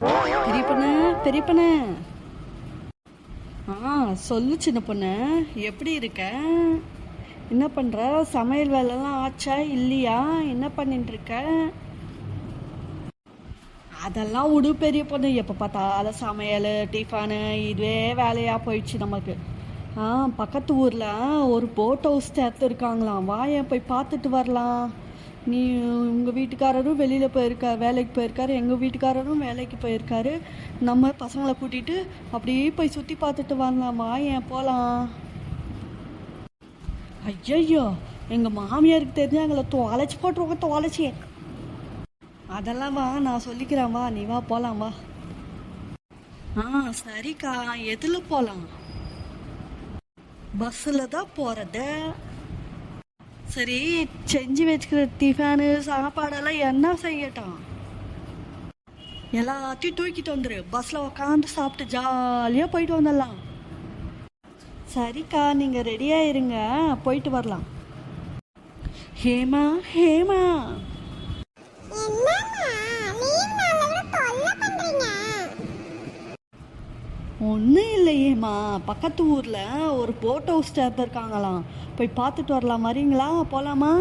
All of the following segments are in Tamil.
பெரிய பொண்ணு பெரிய பொண்ணு ஆ சொல்லு சின்ன பொண்ணு எப்படி இருக்க? என்ன பண்ணுற சமையல் வேலைலாம் ஆச்சா இல்லையா? என்ன பண்ணிட்டு இருக்க அதெல்லாம் விடு பெரிய பொண்ணு. எப்போ பார்த்தாலும் சமையல் டிஃபனு இதுவே வேலையாக போயிடுச்சு நமக்கு ஆ பக்கத்து ஊரில் ஒரு போட் ஹவுஸ் இருக்காங்களாம் வாய போய் பார்த்துட்டு வரலாம்? நீ உங்கள் வீட்டுக்காரரும் வெளியில் போயிருக்கார் வேலைக்கு போயிருக்காரு எங்கள் வீட்டுக்காரரும் வேலைக்கு போயிருக்காரு. நம்ம பசங்களை கூட்டிகிட்டு அப்படியே போய் சுற்றி பார்த்துட்டு வரலாமா? ஏன் போகலாம் ஐயையோ எங்கள் மாமியாருக்கு தெரிஞ்சாங்கள தொலைச்சி போட்டுருவாங்க தொலைச்சி அதெல்லாம் வா நான் சொல்லிக்கிறேன் வா நீ வா போகலாம் வா. ஆ சரிக்கா எதில் போகலாம் பஸ்ஸில் தான் போகிறத சரி செஞ்சு வச்சுக்கிற டிஃபனு சாப்பாடெல்லாம் என்ன செய்யட்டும்? எல்லாத்தையும் தூக்கிட்டு வந்துரு. பஸ்ஸில் உக்காந்து சாப்பிட்டு ஜாலியாக போயிட்டு வந்துடலாம். சரிக்கா நீங்கள் ரெடியாக இருங்க. போயிட்டு வரலாம். ஹேமா ஹேமா. ஒன்றும் இல்லையேம்மா. பக்கத்து ஊரில் ஒரு போட் ஹவுஸ் இருக்காங்களாம் போய் பார்த்துட்டு வரலாம். வரீங்களா? போகலாமா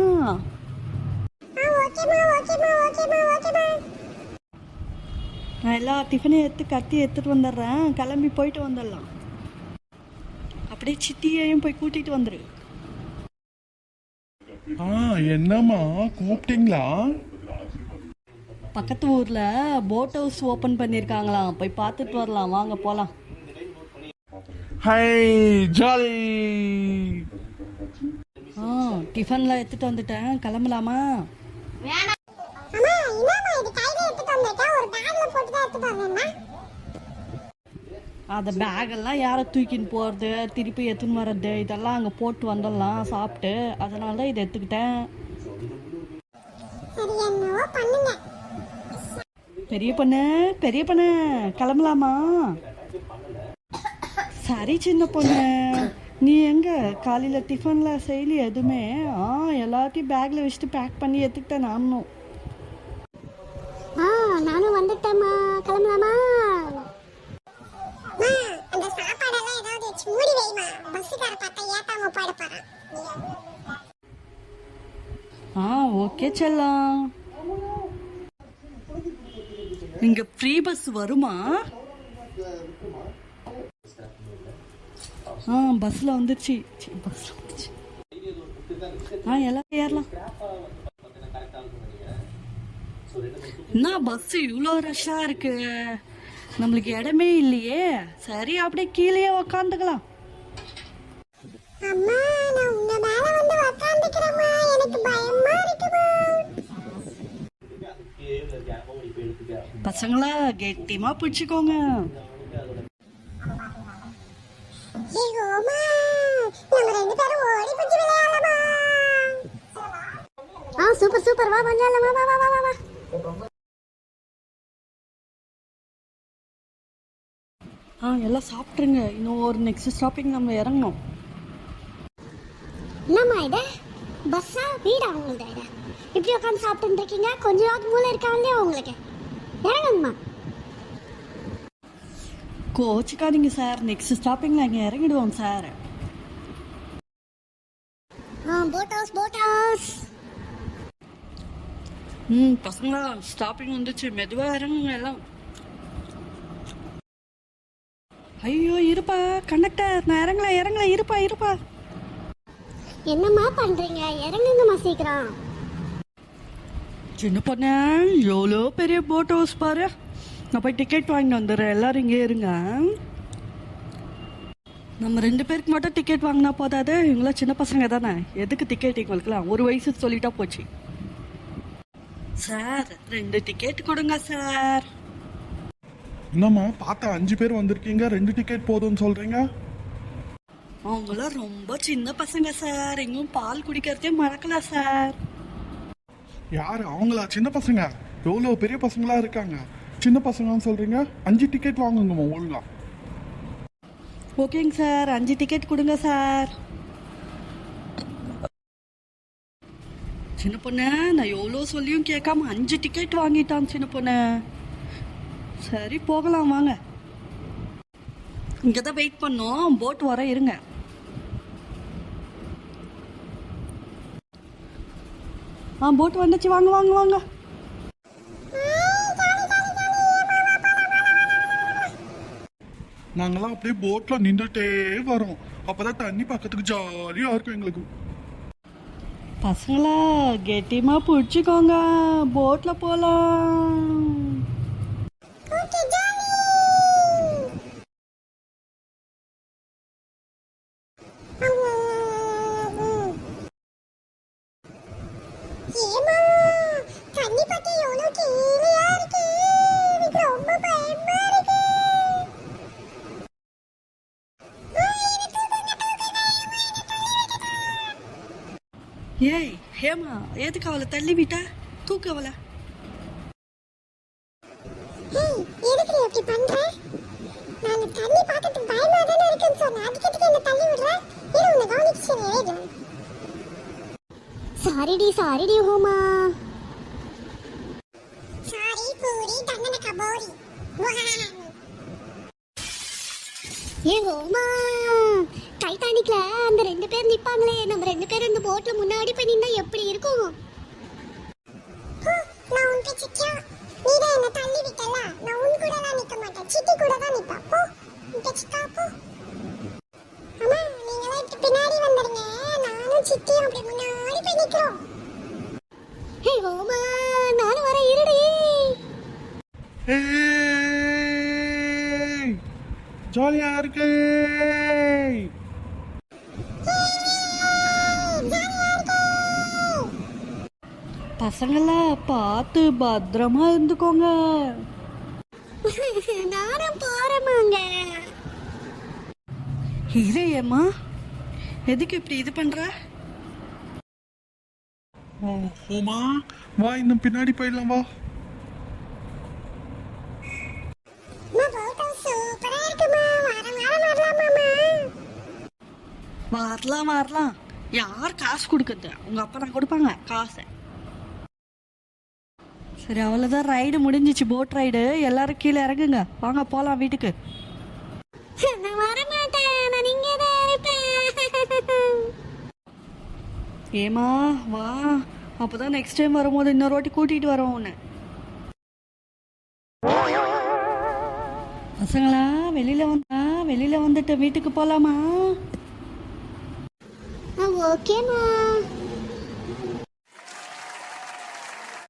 நான் எல்லா டிஃபனையும் எடுத்து கத்தி எடுத்துட்டு வந்துடுறேன். கிளம்பி போயிட்டு வந்துடலாம். அப்படியே சித்தியையும் போய் கூட்டிட்டு வந்துரு. ஆ என்னம்மா கூப்பிட்டீங்களா? பக்கத்து ஊரில் போட் ஹவுஸ் ஓப்பன் பண்ணியிருக்காங்களாம் போய் பார்த்துட்டு வரலாம். வாங்க போகலாம் ஹை ஜாலி. ஆ டிஃபன்லாம் எடுத்துட்டு வந்துட்டேன். கிளம்பலாமா? அந்த பேகெல்லாம் யாரை தூக்கின்னு போகிறது திருப்பி எடுத்துன்னு வர்றது? இதெல்லாம் அங்கே போட்டு வந்துடலாம் சாப்பிட்டு. அதனால தான் இதை எடுத்துக்கிட்டேன். பெரிய பொண்ணு பெரிய பொண்ணு கிளம்பலாமா? சரி சின்ன பொண்ணு. நீ எங்க? காலையில் டிஃபனில் செய்யலையே எதுவுமே? ஆ எல்லாத்தையும் பேக்கில் வச்சுட்டு பேக் பண்ணி எடுத்துக்கிட்டேன் நானும். ஆ நானும் வந்துட்டேம்மா. கிளம்பலாமா? ஆ ஓகே செல்லம். இங்க ஃப்ரீ பஸ் வருமா? ஆ பஸ்ல வந்துருச்சு சி, பஸ்ல வந்துருச்சு ஆ எல்லாம் ஏறலாம். என்ன பஸ் இவ்வளோ ரஷ்ஷாக இருக்கு? நம்மளுக்கு இடமே இல்லையே. சரி அப்படியே கீழேயே உக்காந்துக்கலாம். பசங்களா கெட்டியமா பிடிச்சிக்கோங்க ஐயோமா நம்ம ரெண்டு பேரும் ஓடி பிடிச்சு விளையாடலாமா ஆ சூப்பர் சூப்பர் வா விளையாடலாம் வா வா வா வா வா ஆ எல்லாம் சாப்பிட்ருங்க இன்னும் ஒரு நெக்ஸ்ட் ஸ்டாப்பிங் நம்ம இறங்கணும். என்னம்மா இது? பஸ்ஸா வீடா உங்களுது இது? இப்படி உட்காந்து சாப்பிட்டு இருக்கீங்க? கொஞ்சம் மூளை இருக்கா இல்லையா உங்களுக்கு? இறங்குங்கம்மா. கோச்சிக்காதீங்க சார். நெக்ஸ்ட் ஸ்டாப்பிங்கில் இங்கே இறங்கிடுவோம் சார் ஆ போட் ஹவுஸ் போட் ஹவுஸ் ம். பசங்களா ஸ்டாப்பிங் வந்துச்சு. மெதுவாக இறங்குங்க எல்லாம். ஐயோ இருப்பா. கண்டக்டர் நான் இறங்கல இறங்கல இருப்பா இருப்பா. என்னம்மா பண்றீங்க? இறங்குங்கம்மா சீக்கிரம். சின்ன பொண்ணு எவ்வளோ பெரிய போட் ஹவுஸ் பாரு. நான் போய் டிக்கெட் வாங்கிட்டு வந்துடுறேன். எல்லாரும் இங்கே இருங்க. நம்ம ரெண்டு பேருக்கு மட்டும் டிக்கெட் வாங்கினா போதாது. இவங்களாம் சின்ன பசங்க தானே. எதுக்கு டிக்கெட் எங்களுக்குலாம் ஒரு வயசு சொல்லிட்டா போச்சு. சார் ரெண்டு டிக்கெட் கொடுங்க சார். என்னம்மா பார்த்தா அஞ்சு பேர் வந்திருக்கீங்க ரெண்டு டிக்கெட் போதும்னு சொல்றீங்க? அவங்களாம் ரொம்ப சின்ன பசங்க சார். எங்கும் பால் குடிக்கிறதே மறக்கல சார். யாரு? அவங்களா? சின்ன பசங்க. எவ்வளோ பெரிய பசங்களா இருக்காங்க? சின்ன பசங்கன்னு சொல்றீங்க? அஞ்சு டிக்கெட் வாங்குங்கம்மா ஒழுங்கா. ஓகேங்க சார். அஞ்சு டிக்கெட் கொடுங்க சார். சின்ன பொண்ணு நான் எவ்வளோ சொல்லியும் கேட்காம அஞ்சு டிக்கெட் வாங்கிட்டான் சின்ன பொண்ணு. சரி போகலாம் வாங்க. இங்கே தான் வெயிட் பண்ணோம். போட் வர இருங்க. ஆ போட் வந்துச்சு. வாங்க வாங்க வாங்க. நாங்களாம் அப்படியே போட்ல நின்றுட்டே வரோம். அப்பதான் தண்ணி பக்கத்துக்கு ஜாலியா இருக்கும் எங்களுக்கு. பசங்களா கெட்டிமா பிடிச்சிக்கோங்க. போட்டில் போகலாம் ஓகே ஜாலி ஏமா தண்ணி பத்தி எவ்வளவு கீழயா இருக்கு எனக்கு ரொம்ப பயமா இருக்கு ஏய் ஹேமா எதுக்கு அவளை தள்ளி விட்ட? தூக்கு அவளை. சாரிடி சாரிடி ஹோமா. சாரி பூரி தண்டன கபோரி ஏ ஹோமா? டைட்டானிக்ல அந்த ரெண்டு பேர் நிப்பாங்களே. நம்ம ரெண்டு பேரும் இந்த போட்ல முன்னாடி போய் நின்னா எப்படி இருக்கும்? நான் உன்கிட்ட சிக்கியா நீ தான் என்ன தள்ளி விட்டல. நான் உன் கூட தான் நிக்க மாட்டேன். கூட தான் நிப்பா. போ உன்கிட்ட சிக்கா போ. அம்மா நீங்களாம் இப்படி பின்னாடி வந்துடுங்க நானும் சித்தியும் அப்படி முன்னாடி போய் நிக்கிறோம். ஹே ஓமா நானும் வர இருடி. ஜாலியா இருக்கு. பசங்களா பார்த்து பத்திரமா இருந்துக்கோங்க. நானும் போறேமாங்க. இரு ஏம்மா எதுக்கு இப்படி இது பண்ற? ஓ, ஓமா வா இன்னும் பின்னாடி போயிடலாம் வா. வரலாம் வரலாம். யார் காசு கொடுக்குறது? உங்க அப்பா தான் கொடுப்பாங்க காசை. சரி அவ்வளோதான் ரைடு முடிஞ்சிச்சு போட் ரைடு எல்லாரும் கீழே இறங்குங்க. வாங்க போகலாம் வீட்டுக்கு. ஏமா வா. அப்போதான் நெக்ஸ்ட் டைம் வரும்போது இன்னொரு வாட்டி கூட்டிகிட்டு வரோம் உன்னை. பசங்களா வெளியில வந்தா வெளியில வந்துட்டு வீட்டுக்கு போலாமா? ஓகேம்மா